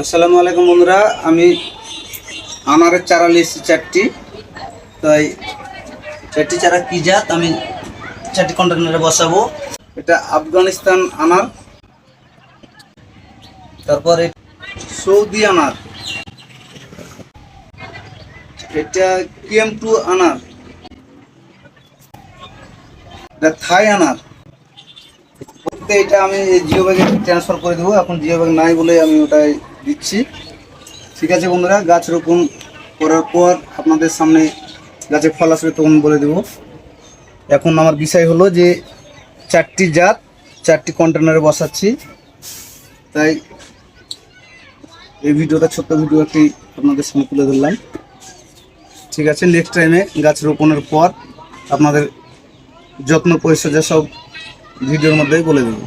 আসসালামু আলাইকুম বন্ধুরা, আমি আনারের চারা নিয়েছি চারটি। তাই চারটি চারা কি জাত? আমি চারটি কন্টেনারে বসাবো। এটা আফগানিস্তান আনার, তারপরে সৌদি আনার। এটা কেএম টু আনার, এটা থাই আনার। তো এটা আমি জিও ব্যাগে ট্রান্সফার করে দেবো। এখন জিও ব্যাগ নাই বলে আমি ওটাই দিচ্ছি। ঠিক আছে বন্ধুরা, গাছ রোপণ করার পর আপনাদের সামনে গাছে ফল আসবে তখন বলে দেবো। এখন আমার বিষয় হলো যে, চারটি জাত, চারটি কন্টেনারে বসাচ্ছি। তাই এই ভিডিওটা, ছোট্ট ভিডিও একটি আপনাদের সামনে তুলে ধরলাম। ঠিক আছে নেক্সট টাইমে গাছ রোপণের পর আপনাদের যত্ন, পরিচর্যা সব ভিডিওর মধ্যেই বলে দেবো।